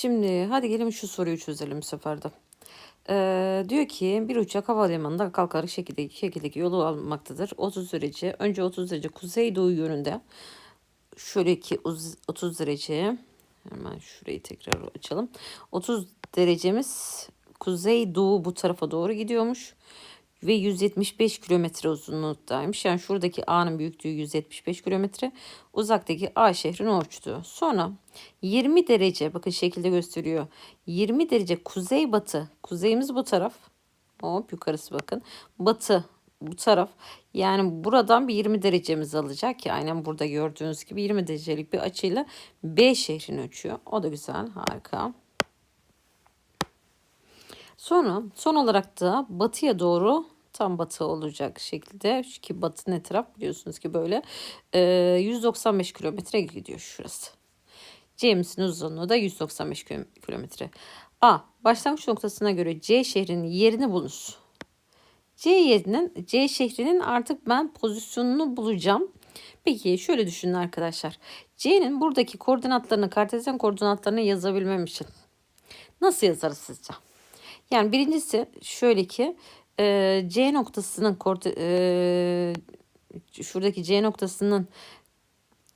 Şimdi hadi gelin şu soruyu çözelim bu sefer de. Ee, diyor ki bir uçak havalimanında kalkarak şekildeki, şekildeki yolu almaktadır. 30 derece. Önce 30 derece kuzeydoğu yönünde. Şöyle ki uz- 30 derece. Hemen şurayı tekrar açalım. 30 derecemiz kuzeydoğu bu tarafa doğru gidiyormuş. Ve 175 kilometre uzunluktaymış. Yani şuradaki A'nın büyüklüğü 175 kilometre. Uzaktaki A şehrin ölçtüğü. Sonra 20 derece bakın şekilde gösteriyor. 20 derece kuzeybatı. Kuzeyimiz bu taraf. Hop yukarısı bakın. Batı bu taraf. Yani buradan bir 20 derecemiz alacak ki aynen burada gördüğünüz gibi 20 derecelik bir açıyla B şehrini ölçüyor. O da güzel harika. Sonra son olarak da batıya doğru tam batı olacak şekilde ki batı ne taraf biliyorsunuz ki böyle e, 195 kilometre gidiyor şurası. C'mizin uzunluğu da 195 kilo- kilometre. A. Başlangıç noktasına göre C şehrinin yerini bulunuz. C yerinin C şehrinin artık ben pozisyonunu bulacağım. Peki şöyle düşünün arkadaşlar. C'nin buradaki koordinatlarını kartezyen koordinatlarını yazabilmem için nasıl yazarız sizce? Yani birincisi şöyle ki e, C noktasının e, şuradaki C noktasının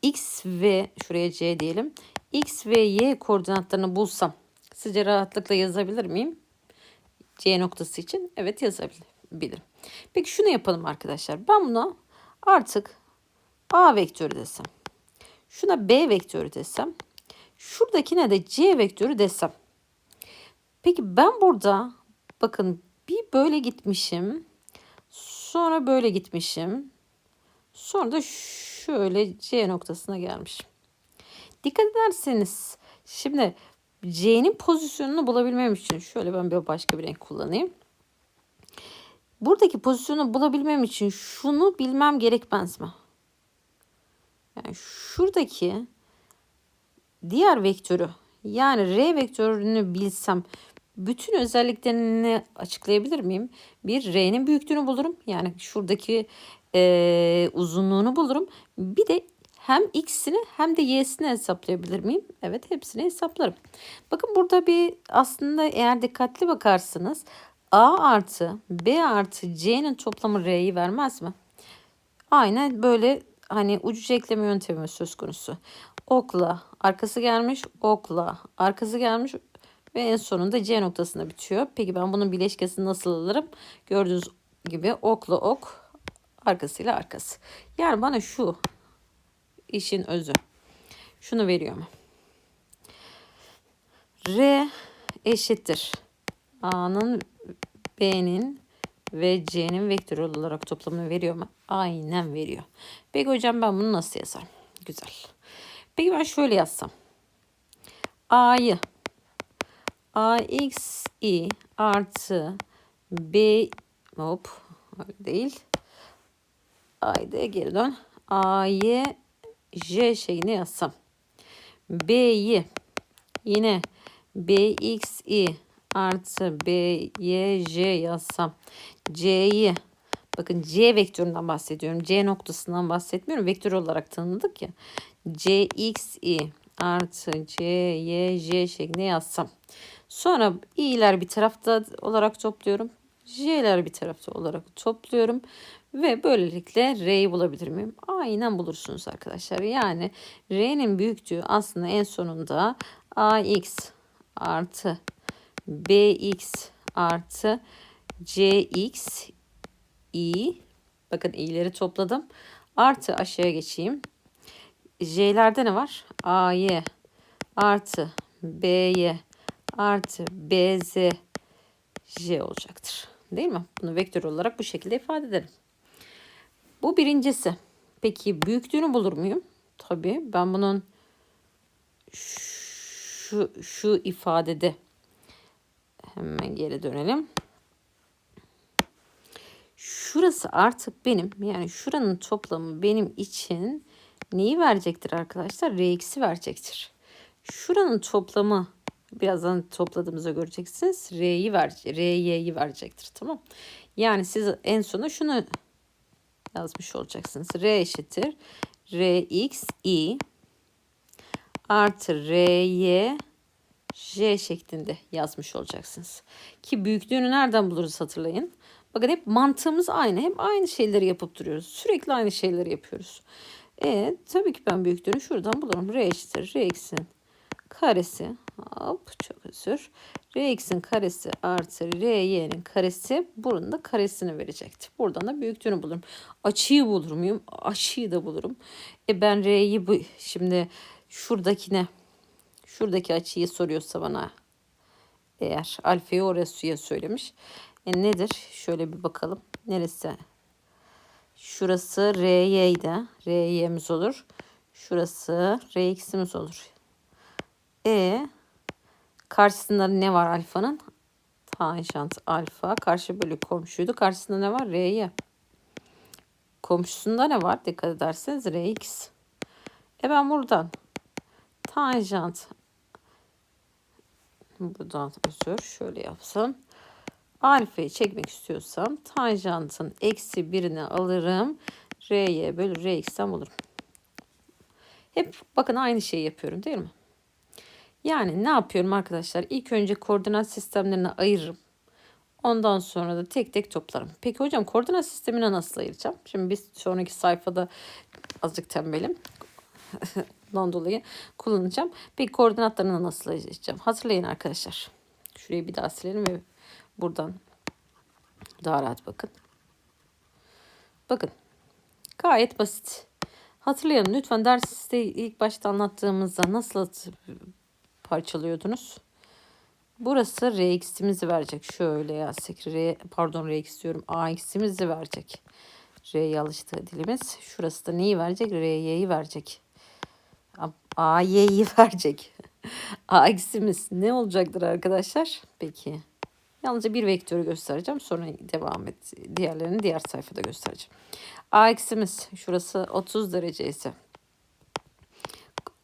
X ve şuraya C diyelim. X ve Y koordinatlarını bulsam sizce rahatlıkla yazabilir miyim? C noktası için evet yazabilirim. Peki şunu yapalım arkadaşlar. Ben buna artık A vektörü desem. Şuna B vektörü desem. Şuradakine de C vektörü desem. Peki ben burada bakın bir böyle gitmişim. Sonra böyle gitmişim. Sonra da şöyle C noktasına gelmişim. Dikkat ederseniz şimdi C'nin pozisyonunu bulabilmem için şöyle ben bir başka bir renk kullanayım. Buradaki pozisyonu bulabilmem için şunu bilmem gerekmez mi? Yani şuradaki diğer vektörü yani R vektörünü bilsem bütün özelliklerini açıklayabilir miyim? Bir R'nin büyüklüğünü bulurum. Yani şuradaki e, uzunluğunu bulurum. Bir de hem X'ini hem de Y'sini hesaplayabilir miyim? Evet hepsini hesaplarım. Bakın burada bir aslında eğer dikkatli bakarsınız A artı B artı C'nin toplamı R'yi vermez mi? Aynen böyle hani ucuca ekleme yöntemi söz konusu. Okla arkası gelmiş, okla arkası gelmiş ve en sonunda C noktasında bitiyor. Peki ben bunun bileşkesini nasıl alırım? Gördüğünüz gibi okla ok arkasıyla arkası. Yani bana şu işin özü. Şunu veriyor mu? R eşittir. A'nın B'nin ve C'nin vektör olarak toplamını veriyor mu? Aynen veriyor. Peki hocam ben bunu nasıl yazarım? Güzel. Peki ben şöyle yazsam. A'yı AXI artı B hop öyle değil. Haydi geri dön. A'yı J şeyini yazsam. B'yi yine BXI artı BYJ yazsam. C'yi bakın C vektöründen bahsediyorum. C noktasından bahsetmiyorum. Vektör olarak tanımladık ya. CXI artı CYJ şeklinde yazsam. Sonra i'ler bir tarafta olarak topluyorum. J'ler bir tarafta olarak topluyorum. Ve böylelikle R'yi bulabilir miyim? Aynen bulursunuz arkadaşlar. Yani R'nin büyüklüğü aslında en sonunda AX artı BX artı CX i bakın i'leri topladım. Artı aşağıya geçeyim. J'lerde ne var? AY artı BY artı BZ J olacaktır. Değil mi? Bunu vektör olarak bu şekilde ifade edelim. Bu birincisi. Peki büyüklüğünü bulur muyum? Tabii ben bunun şu, şu ifadede hemen geri dönelim. Şurası artık benim yani şuranın toplamı benim için neyi verecektir arkadaşlar? Rx'i verecektir. Şuranın toplamı birazdan topladığımızda göreceksiniz. R'yi ver, Ry'yi verecektir. Tamam. Yani siz en sona şunu yazmış olacaksınız. R eşittir. Rx i artı Ry J şeklinde yazmış olacaksınız. Ki büyüklüğünü nereden buluruz hatırlayın. Bakın hep mantığımız aynı. Hep aynı şeyleri yapıp duruyoruz. Sürekli aynı şeyleri yapıyoruz. E tabii ki ben büyüklüğünü şuradan bulurum. R eşittir. R x'in karesi. Hop çok özür. R x'in karesi artı R y'nin karesi bunun da karesini verecekti. Buradan da büyüklüğünü bulurum. Açıyı bulur muyum? Açıyı da bulurum. E ben R'yi bu şimdi şuradakine şuradaki açıyı soruyorsa bana eğer alfayı oraya suya söylemiş. E nedir? Şöyle bir bakalım. Neresi? Şurası RY'ydi. RY'miz olur. Şurası RX'imiz olur. E karşısında ne var alfanın? Tanjant alfa. Karşı bölü komşuydu. Karşısında ne var? R'ye. Komşusunda ne var? Dikkat ederseniz Rx. E ben buradan tanjant buradan özür şöyle yapsam alfayı çekmek istiyorsam tanjantın eksi birini alırım. R'ye bölü Rx'ten bulurum. Hep bakın aynı şeyi yapıyorum değil mi? Yani ne yapıyorum arkadaşlar? İlk önce koordinat sistemlerini ayırırım. Ondan sonra da tek tek toplarım. Peki hocam koordinat sistemine nasıl ayıracağım? Şimdi bir sonraki sayfada azıcık tembelim. Ondan dolayı kullanacağım. Peki koordinatlarını nasıl ayıracağım? Hatırlayın arkadaşlar. Şurayı bir daha silelim ve buradan daha rahat bakın. Bakın. Gayet basit. Hatırlayalım lütfen derste ilk başta anlattığımızda nasıl parçalıyordunuz? Burası Rx'imizi verecek. Şöyle yazsak. R, pardon Rx diyorum. Ax'imizi verecek. R'ye alıştığı dilimiz. Şurası da neyi verecek? Ry'yi verecek. AY'yi verecek. Ax'imiz ne olacaktır arkadaşlar? Peki. Yalnızca bir vektörü göstereceğim. Sonra devam et. Diğerlerini diğer sayfada göstereceğim. AX'imiz şurası 30 derece ise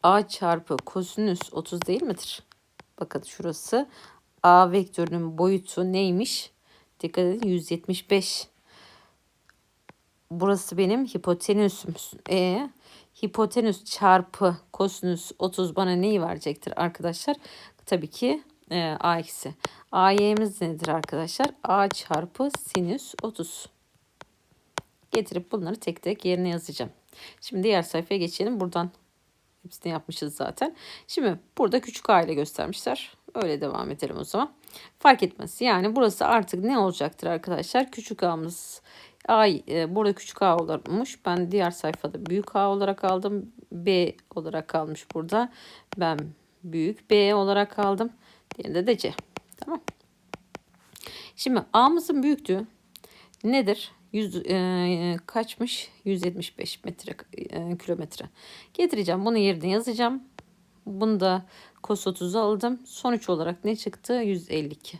A çarpı kosinüs 30 değil midir? Bakın şurası A vektörünün boyutu neymiş? Dikkat edin 175. Burası benim hipotenüsüm. E hipotenüs çarpı kosinüs 30 bana neyi verecektir arkadaşlar? Tabii ki e, A eksi. AY'miz nedir arkadaşlar? A çarpı sinüs 30. Getirip bunları tek tek yerine yazacağım. Şimdi diğer sayfaya geçelim. Buradan hepsini yapmışız zaten. Şimdi burada küçük a ile göstermişler. Öyle devam edelim o zaman. Fark etmez. Yani burası artık ne olacaktır arkadaşlar? Küçük a'mız A, e, burada küçük a olurmuş. Ben diğer sayfada büyük a olarak aldım. B olarak kalmış burada. Ben büyük B olarak aldım. Diğerinde de C. Tamam. Şimdi a'mızın büyüklüğü nedir? 100 e, kaçmış? 175 metre e, kilometre. Getireceğim. Bunu yerine yazacağım. Bunu da cos 30'u aldım. Sonuç olarak ne çıktı? 152.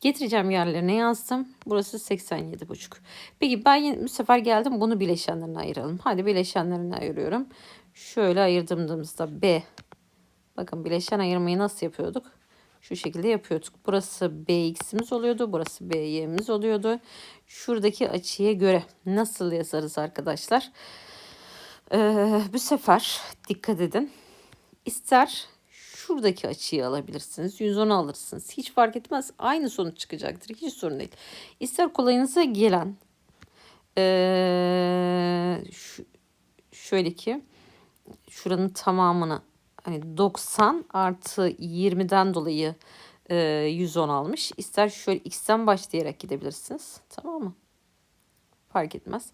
Getireceğim yerlerine yazdım. Burası 87,5. Peki ben bu sefer geldim bunu bileşenlerine ayıralım. Hadi bileşenlerine ayırıyorum. Şöyle ayırdığımızda B. Bakın bileşen ayırmayı nasıl yapıyorduk? Şu şekilde yapıyorduk. Burası BX'imiz oluyordu. Burası BY'miz oluyordu. Şuradaki açıya göre nasıl yazarız arkadaşlar? Ee, bu sefer dikkat edin. İster şuradaki açıyı alabilirsiniz. 110 alırsınız. Hiç fark etmez. Aynı sonuç çıkacaktır. Hiç sorun değil. İster kolayınıza gelen ee, şu, şöyle ki şuranın tamamını hani 90 artı 20'den dolayı e, 110 almış. İster şöyle x'ten başlayarak gidebilirsiniz. Tamam mı? Fark etmez.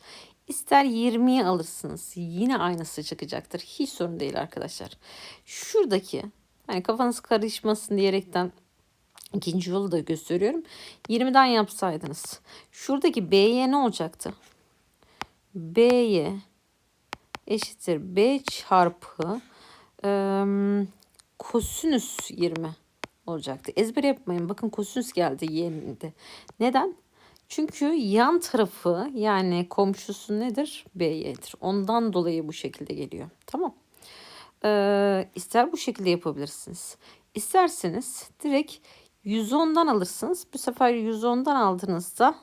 İster 20'yi alırsınız. Yine aynısı çıkacaktır. Hiç sorun değil arkadaşlar. Şuradaki hani kafanız karışmasın diyerekten ikinci yolu da gösteriyorum. 20'den yapsaydınız. Şuradaki B'ye ne olacaktı? B'ye eşittir B çarpı e, kosinüs 20 olacaktı. Ezber yapmayın. Bakın kosinüs geldi yerinde. Neden? Çünkü yan tarafı yani komşusu nedir? B'yedir. Ondan dolayı bu şekilde geliyor. Tamam. Ee, ister bu şekilde yapabilirsiniz. İsterseniz direkt 110'dan alırsınız. Bu sefer 110'dan aldığınızda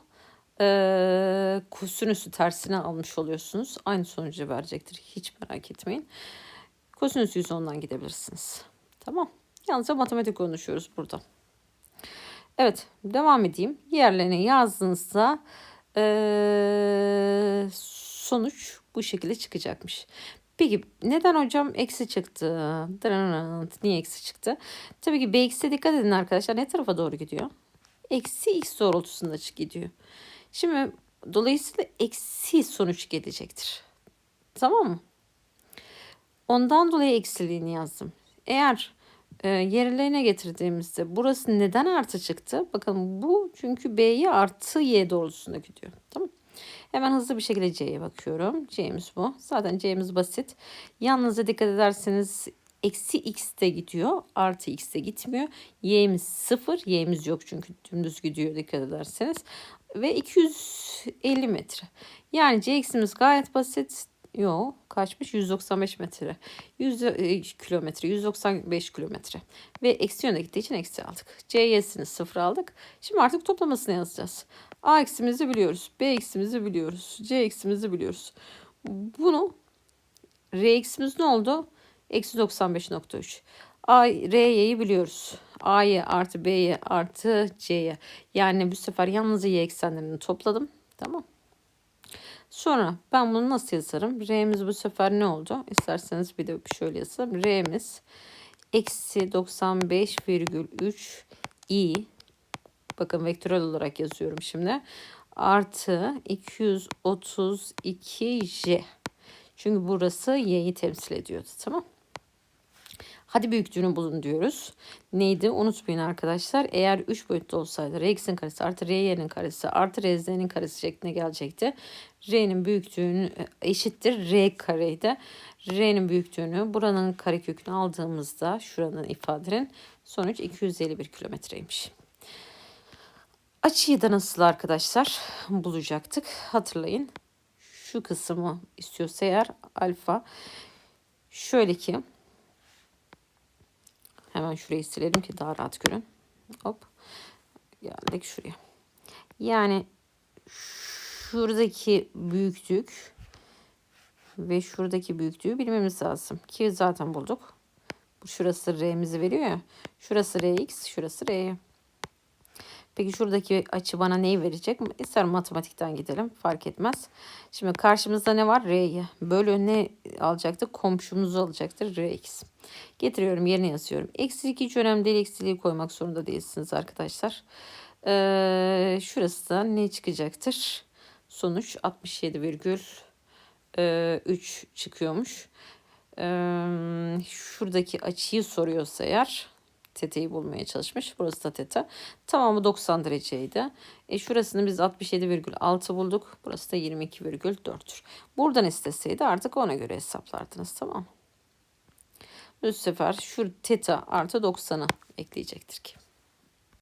e, kosinüsü tersine almış oluyorsunuz. Aynı sonucu verecektir. Hiç merak etmeyin. Kosinüs 110'dan gidebilirsiniz. Tamam. Yalnızca matematik konuşuyoruz burada. Evet devam edeyim. Yerlerine yazdığınızda eee, sonuç bu şekilde çıkacakmış. Peki neden hocam eksi çıktı? Niye eksi çıktı? Tabii ki bx'e dikkat edin arkadaşlar. Ne tarafa doğru gidiyor? Eksi x doğrultusunda gidiyor. Şimdi dolayısıyla eksi sonuç gelecektir. Tamam mı? Ondan dolayı eksiliğini yazdım. Eğer e, yerlerine getirdiğimizde burası neden artı çıktı? Bakın bu çünkü B'ye artı Y doğrultusunda gidiyor. Tamam Hemen hızlı bir şekilde C'ye bakıyorum. C'miz bu. Zaten C'miz basit. Yalnızca dikkat ederseniz eksi x de gidiyor. Artı x de gitmiyor. Y'miz sıfır. Y'miz yok çünkü dümdüz gidiyor dikkat ederseniz. Ve 250 metre. Yani C'x'imiz gayet basit. Yo kaçmış? 195 metre. 100 e, kilometre. 195 kilometre. Ve eksi yönde gittiği için eksi aldık. C'yesini sıfır aldık. Şimdi artık toplamasını yazacağız. A eksimizi biliyoruz. B eksimizi biliyoruz. C eksimizi biliyoruz. Bunu R eksimiz ne oldu? Eksi 95.3. A, R'yi biliyoruz. A'yı artı B'ye artı C'ye. Yani bu sefer yalnızca Y eksenlerini topladım. Tamam. Sonra ben bunu nasıl yazarım? R'miz bu sefer ne oldu? İsterseniz bir de şöyle yazalım. R'miz eksi 95,3 i bakın vektörel olarak yazıyorum şimdi. Artı 232 j. Çünkü burası y'yi temsil ediyordu. Tamam. Hadi büyüklüğünü bulun diyoruz. Neydi? Unutmayın arkadaşlar. Eğer 3 boyutlu olsaydı rx'in karesi artı ry'nin karesi artı rz'nin karesi şeklinde gelecekti. R'nin büyüklüğünü eşittir r kareydi. R'nin büyüklüğünü buranın karekökünü aldığımızda şuranın ifadenin sonuç 251 kilometreymiş. Açıyı da nasıl arkadaşlar bulacaktık? Hatırlayın. Şu kısmı istiyorsa eğer alfa şöyle ki Hemen şurayı silelim ki daha rahat görün. Hop. Geldik şuraya. Yani şuradaki büyüklük ve şuradaki büyüklüğü bilmemiz lazım. Ki zaten bulduk. Bu şurası R'mizi veriyor ya. Şurası Rx, şurası R. Peki şuradaki açı bana neyi verecek? İster matematikten gidelim fark etmez. Şimdi karşımızda ne var? R'yi. Böyle ne alacaktı? Komşumuzu alacaktır. Rx. Getiriyorum yerine yazıyorum. Eksilik hiç önemli değil. Eksiliği koymak zorunda değilsiniz arkadaşlar. Ee, şurası da ne çıkacaktır? Sonuç 67,3 çıkıyormuş. Ee, şuradaki açıyı soruyorsa eğer teteyi bulmaya çalışmış. Burası da teta. Tamamı 90 dereceydi. E şurasını biz 67,6 bulduk. Burası da 22,4'tür. Buradan isteseydi artık ona göre hesaplardınız tamam? Bu sefer şu teta artı 90'ı ekleyecektir ki.